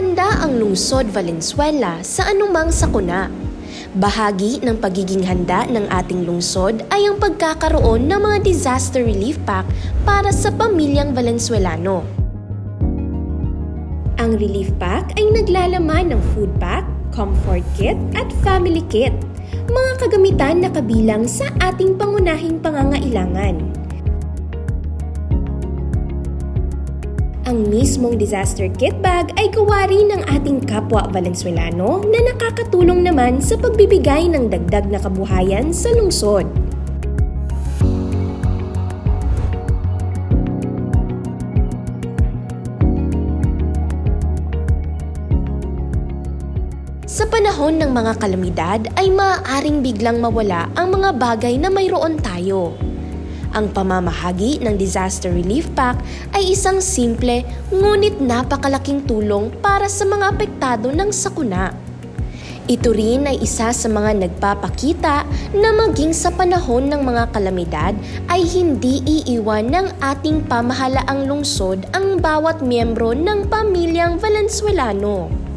Handa ang lungsod Valenzuela sa anumang sakuna. Bahagi ng pagiging handa ng ating lungsod ay ang pagkakaroon ng mga disaster relief pack para sa pamilyang Valenzuelano. Ang relief pack ay naglalaman ng food pack, comfort kit at family kit, mga kagamitan na kabilang sa ating pangunahing pangangailangan. Ang mismong disaster kit bag ay gawa rin ng ating kapwa Valenzuelano na nakakatulong naman sa pagbibigay ng dagdag na kabuhayan sa lungsod. Sa panahon ng mga kalamidad ay maaaring biglang mawala ang mga bagay na mayroon tayo. Ang pamamahagi ng Disaster Relief Pack ay isang simple ngunit napakalaking tulong para sa mga apektado ng sakuna. Ito rin ay isa sa mga nagpapakita na maging sa panahon ng mga kalamidad ay hindi iiwan ng ating pamahalaang lungsod ang bawat miyembro ng pamilyang Valenzuelano.